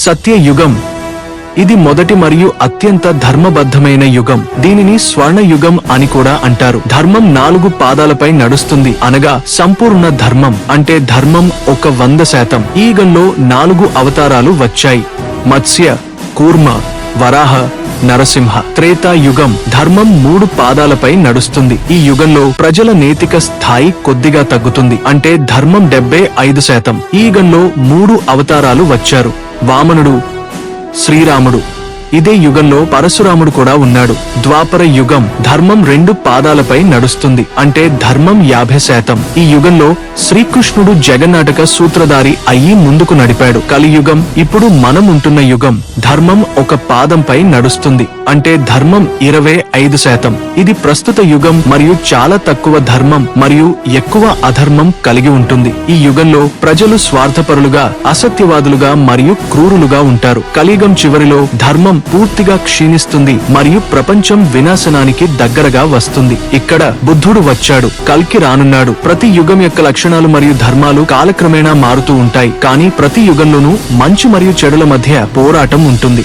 సత్యయుగం. ఇది మొదటి మరియు అత్యంత ధర్మబద్ధమైన యుగం. దీనిని స్వర్ణ యుగం అని కూడా అంటారు. ధర్మం నాలుగు పాదాలపై నడుస్తుంది. అనగా సంపూర్ణ ధర్మం. అంటే ధర్మం ఒక వంద శాతం. ఈ యుగంలో నాలుగు అవతారాలు వచ్చాయి. మత్స్య కూర్మ వరాహ నరసింహ. త్రేతా యుగం ధర్మం మూడు పాదాలపై నడుస్తుంది. ఈ యుగంలో ప్రజల నైతిక స్థాయి కొద్దిగా తగ్గుతుంది. అంటే ధర్మం డెబ్బై ఐదు శాతం. ఈ యుగంలో మూడు అవతారాలు వచ్చారు. వామనుడు శ్రీరాముడు. ఇదే యుగంలో పరశురాముడు కూడా ఉన్నాడు. ద్వాపర యుగం ధర్మం రెండు పాదాలపై నడుస్తుంది. అంటే ధర్మం యాభై శాతం. ఈ యుగంలో శ్రీకృష్ణుడు జగన్నాటక సూత్రధారి అయ్యి ముందుకు నడిపాడు. కలియుగం ఇప్పుడు మనం ఉంటున్న యుగం. ధర్మం ఒక పాదంపై నడుస్తుంది. అంటే ధర్మం ఇరవై ఐదు శాతం. ఇది ప్రస్తుత యుగం మరియు చాలా తక్కువ ధర్మం మరియు ఎక్కువ అధర్మం కలిగి ఉంటుంది. ఈ యుగంలో ప్రజలు స్వార్థపరులుగా అసత్యవాదులుగా మరియు క్రూరులుగా ఉంటారు. కలియుగం చివరిలో ధర్మం పూర్తిగా క్షీణిస్తుంది మరియు ప్రపంచం వినాశనానికి దగ్గరగా వస్తుంది. ఇక్కడ బుద్ధుడు వచ్చాడు కల్కి రానున్నాడు. ప్రతి యుగం యొక్క లక్షణాలు మరియు ధర్మాలు కాలక్రమేణా మారుతూ ఉంటాయి. కానీ ప్రతి యుగంలోనూ మంచి మరియు చెడుల మధ్య పోరాటం ఉంటుంది.